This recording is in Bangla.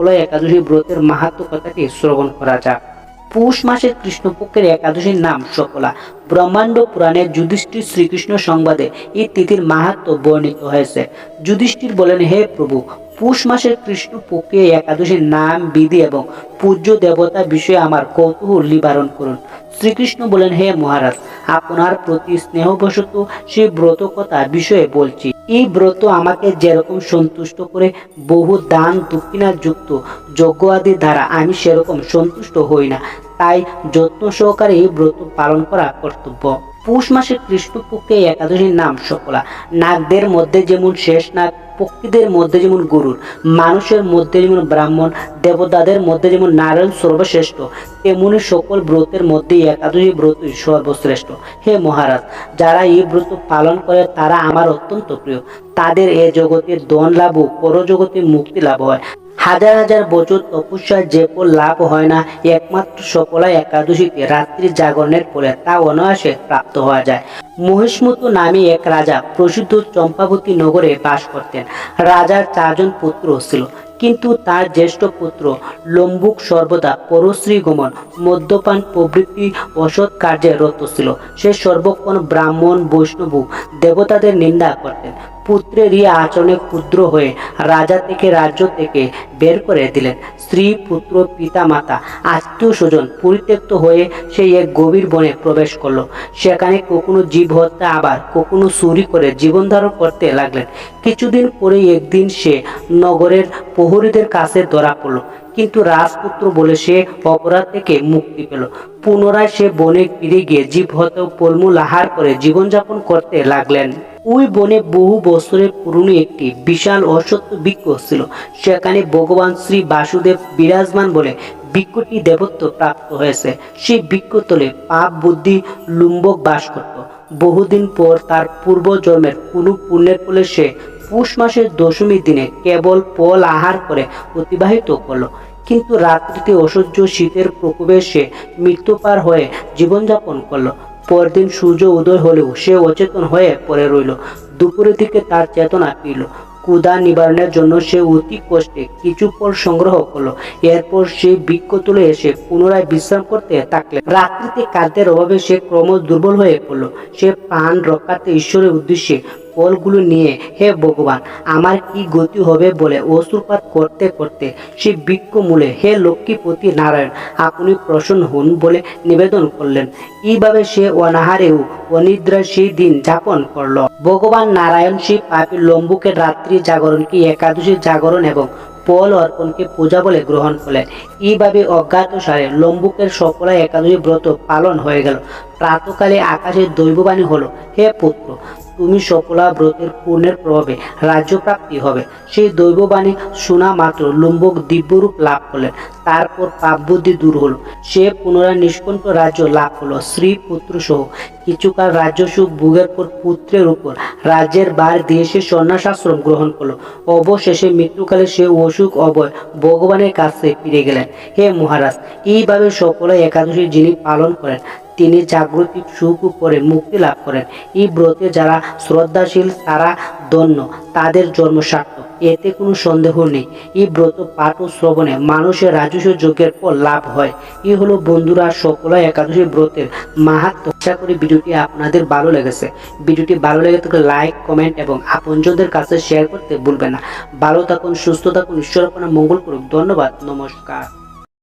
হলো একাদশী ব্রতের মাহাত্ম কথাটি শ্রবণ করা যাক। পৌষ মাসের কৃষ্ণপক্ষের একাদশীর নাম সকলা ব্রহ্মাণ্ড পুরাণে যুধিষ্ঠির শ্রীকৃষ্ণ সংবাদে এই তিথির মাহাত্ম বর্ণিত হয়েছে। যুধিষ্ঠির বলেন, হে প্রভু, পৌষ মাসের কৃষ্ণপক্ষে পক্ষে একাদশীর নাম, বিধি এবং পূজ্য দেবতা বিষয়ে আমার কৌতূহল নিবারণ করুন। শ্রীকৃষ্ণ বলেন, হে মহারাজ, আপনার প্রতি স্নেহবশত সেই ব্রত কথা বিষয়ে বলছি। এই ব্রত আমাকে যেরকম সন্তুষ্ট করে বহু দান, দক্ষিণা যুক্ত যজ্ঞ আদি দ্বারা আমি সেরকম সন্তুষ্ট হই না। তাই যত্ন সহকারে এই ব্রত পালন করা কর্তব্য। পৌষ মাসের কৃষ্ণপক্ষে একাদশীর নাম সকলা। নাগদের মধ্যে যেমন শেষ নাগ, পক্ষীদের মধ্যে যেমন গরুর, মানুষের মধ্যে যেমন ব্রাহ্মণ, দেবতাদের মধ্যে যেমন নারায়ণ সর্বশ্রেষ্ঠ, তেমনি সকল ব্রতের মধ্যে একাদশী ব্রতই সর্বশ্রেষ্ঠ। হে মহারাজ, যারা এই ব্রত পালন করে তারা আমার অত্যন্ত প্রিয়। তাদের এ জগতে দন লাভ ও পরজগতে মুক্তি লাভ হয়। হাজার হাজার বছর তপস্যার যে ফল লাভ হয় না, একমাত্র সকলা একাদশীতে রাত্রি জাগরণের ফলে তা অনায়াসে প্রাপ্ত হওয়া যায়। মহিষ্মতু নামে এক রাজা প্রসিদ্ধ চম্পাবতী নগরে বাস করতেন। রাজার চারজন পুত্র ছিল। কিন্তু তার জ্যেষ্ঠ পুত্র লম্বুক সর্বদা পরশ্রী গমন, মদ্যপান প্রভৃতি অসৎ কার্যে রত ছিল। সে সর্বক্ষণ ব্রাহ্মণ, বৈষ্ণব দেবতাদের নিন্দা করতেন। পুত্রের এই আচরণে ক্ষুদ্র হয়ে রাজা থেকে রাজ্য থেকে বের করে দিলেন। স্ত্রী, পুত্র, পিতা, মাতা, আত্মীয় স্বজন পরিত্যক্ত হয়ে সেই এক গভীর বনে প্রবেশ করল। সেখানে কখনো জীব হত্যা, আবার কখনো চুরি করে জীবন ধারণ করতে লাগলেন। কিছুদিন পরেই একদিন সে নগরের প্রহরীদের কাছে ধরা পড়ল। কিন্তু রাজপুত্র বলে সে অপরাধ থেকে মুক্তি পেল। পুনরায় সে বনে ফিরে গিয়ে জীব হত্যা ও ফলমূল আহার করে জীবনযাপন করতে লাগলেন। ওই বনে বহু বছরের পুরনো একটি বিশাল অসত্য বৃক্ষ ছিল। সেখানে ভগবান শ্রী বাসুদেব বিরাজমান বলে বৃক্ষটি দেবত্ব প্রাপ্ত হয়েছে। সেই বৃক্ষতলে পাপ, বুদ্ধি, লুম্বক বাস করত। বহুদিন পর তার পূর্বজন্মের কোনো পুণ্যের ফলে সে পৌষ মাসের দশমী দিনে কেবল পল আহার করে অতিবাহিত করল। কিন্তু রাত্রিতে অসহ্য শীতের প্রকোপে সে মৃত্যুপার হয়ে জীবনযাপন করল। পরদিন সূর্য উদয় হলেও সে অচেতন হয়ে পড়ে রইল। দুপুরের দিকে তার চেতনা ফিরল। ক্ষুধা নিবারণের জন্য সে অতি কষ্টে কিছু ফল সংগ্রহ করল। এরপর সে বৃক্ষ তুলে এসে পুনরায় বিশ্রাম করতে থাকলে। রাত্রিতে খাদ্যের অভাবে সে ক্রমশ দুর্বল হয়ে পড়ল। সে প্রাণ রক্ষাতে ঈশ্বরের উদ্দেশ্যে ফলগুলো নিয়ে, হে ভগবান, আমার কি গতি হবে? বলে অশ্রুপাত করতে করতে সে বৃক্ষ মূলে, হে লক্ষ্মীপতি নারায়ণ, আপনি প্রসন্ন হন বলে নিবেদন করলেন। এইভাবে সে অনাহারেও অনিদ্রায় সেই দিন যাপন করল। ভগবান নারায়ণ সেই পাপী লম্বুকের রাত্রি জাগরণকে, একাদশী জাগরণ এবং পল অর্পণকে পূজা বলে গ্রহণ করলেন। এইভাবে অজ্ঞাত সারে লম্বুকের সকলা একাদশী ব্রত পালন হয়ে গেল। প্রাতকালে আকাশে দৈববাণী হলো, হে পুত্র তুমি সকলা ব্রতের পূর্ণের প্রভাবে রাজ্যপ্রাপ্তি হবে। সেই দৈববাণী শোনা মাত্র লম্বক দিব্যরূপ লাভ করলেন। তারপর পাপ বুদ্ধি দূর হলো। সে পুনরায় নিষ্কণ্ঠ রাজ্য লাভ হলো শ্রী পুত্র সহ কিছুকাল রাজ্য সুখ ভোগের পর পুত্রের উপর রাজ্যের বার দিয়ে সে সন্ন্যাসাশ্রম গ্রহণ করল। অবশেষে মৃত্যুকালে সে অসুখ অবয় ভগবানের কাছে ফিরে গেলেন। হে মহারাজ, এইভাবে সকলে একাদশী যিনি পালন করেন তিনি জাগতিক সুখ করে মুক্তি লাভ করেন। এই ব্রতে যারা শ্রদ্ধাশীল, তারা ধন্য, তাদের জন্ম সার্থক। এতে কোনো সন্দেহ নেই। এই ব্রত পাঠ শ্রবণে মানুষের রাজস্ব যোগের পর লাভ হয়। এই হলো বন্ধুরা সকল একাদশী ব্রতের মাহাত্ম। আশা করি ভিডিওটি আপনাদের ভালো লেগেছে। ভিডিওটি ভালো লেগে থাকলে লাইক, কমেন্ট এবং আপনজনদের কাছে শেয়ার করতে ভুলবেন না। ভালো থাকুন, সুস্থ থাকুন, ঈশ্বর আপনার মঙ্গল করুক। ধন্যবাদ, নমস্কার।